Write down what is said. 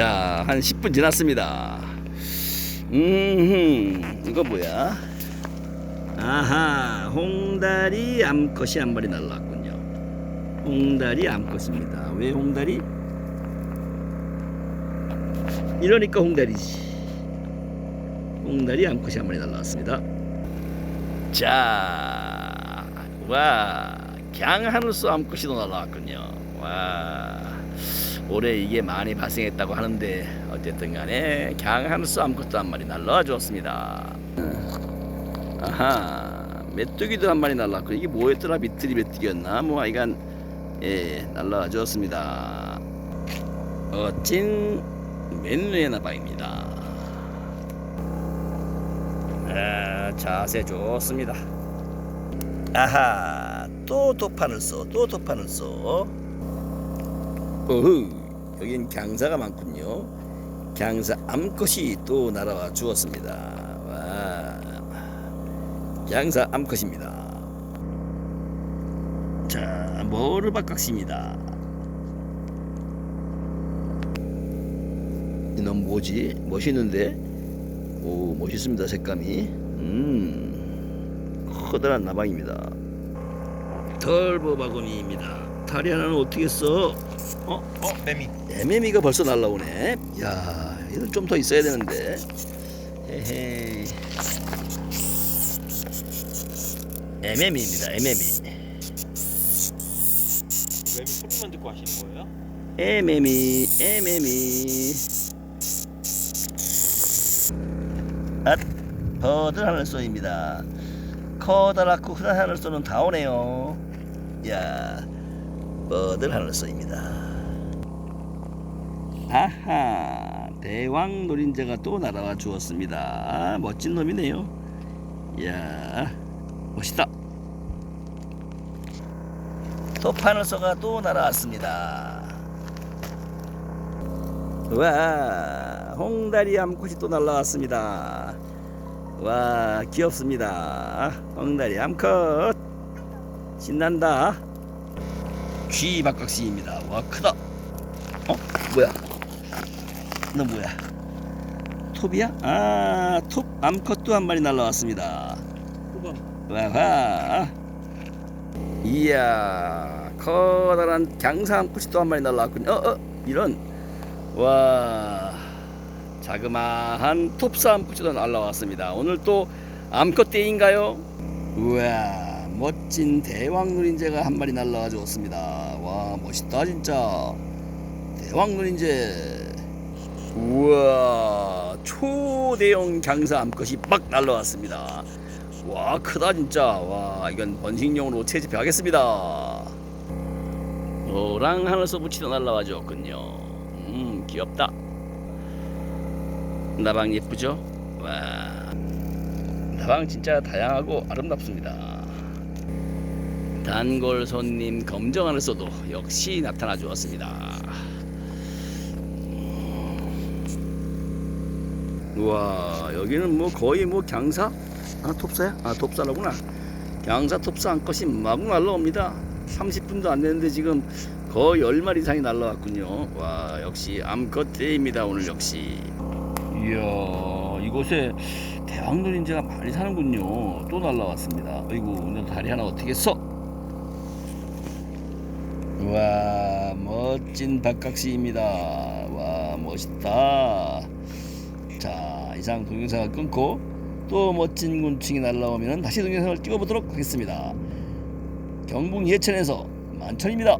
자, 한 10분 지났습니다. 음, 이거 뭐야? 아하, 홍다리 암컷이 한 마리 날라왔군요. 홍다리 암컷입니다. 왜 홍다리? 이러니까 홍다리지. 홍다리 암컷이 한 마리 날라왔습니다. 자, 와, 강하늘소 암컷이 또 날라왔군요. 와. 올해 이게 많이 발생했다고 하는데 어쨌든 간에 강하늘소 암컷도 한 마리 날라와 주었습니다. 아하 메뚜기도 한 마리 날라왔고 이게 뭐였더라 미트리 메뚜기였나 뭐 하여간 예 날라와 주었습니다. 멋진 맨누의 나방입니다. 아, 자세 좋습니다. 아하 또 도판을 쏘또 도판을 쏘 어흐 여긴 강사가 많군요. 강사 암컷이 또 날아와 주었습니다. 와. 강사 암컷입니다. 자 머르박각시입니다? 이놈 뭐지? 멋있는데? 오 멋있습니다 색감이. 음 커다란 나방입니다. 털보 바구니입니다. 다리 하나는 어떻게 써? 어? 어, 매미. 에메미가 벌써 날라오네. 야, 이건 좀더 있어야 되는데. 헤헤. 에메미입니다. 에메미. 매미 소리만 듣고 하시는 거예요? 에메미. 에메미. 앗, 버들 하늘소입니다. 커다랗고 흔한 하늘소는 다 오네요. 야, 버들 하늘소입니다. 아하 대왕 노린재가 또 날아와 주었습니다. 멋진 놈이네요. 이야 멋있다. 토파너서가 또 날아왔습니다. 와 홍다리 암컷이 또 날아왔습니다. 와 귀엽습니다. 홍다리 암컷. 신난다 쥐박각시입니다 와 크다 어 뭐야 너 뭐야? 톱이야? 아, 톱 암컷도 한 마리 날라왔습니다. 와와. 이야, 커다란 강사 암컷이 또 한 마리 날라왔군요. 어, 어, 이런. 와, 자그마한 톱사 암컷이 날라왔습니다. 오늘 또 암컷 때인가요? 우와, 멋진 대왕 누린재가 한 마리 날라와 주었습니다. 와, 멋있다 진짜. 대왕 누린재. 우와 초대형 강사 암컷이 막 날라왔습니다. 와 크다 진짜. 와 이건 번식용으로 채집하겠습니다. 노랑 하늘서 붙이다 날라와 줬군요. 음 귀엽다. 나방 예쁘죠? 와. 나방 진짜 다양하고 아름답습니다 단골 손님 검정 하늘서도 역시 나타나 주었습니다. 우와 여기는 뭐 거의 뭐 강사? 아 톱사야? 아 톱사라구나. 강사 톱사 한 것이 마구 날라옵니다. 30분도 안 됐는데 지금 거의 10마리 이상이 날라왔군요. 와 역시 암컷 대입니다 오늘 역시. 이야 이곳에 대왕노린재가 많이 사는군요. 또 날라왔습니다. 아이고 오늘 다리 하나 어떻게 써 와 멋진 박각시입니다. 와 멋있다. 자 이상 동영상을 끊고 또 멋진 곤충이 날라오면 다시 동영상을 찍어보도록 하겠습니다. 경북 예천에서 만천입니다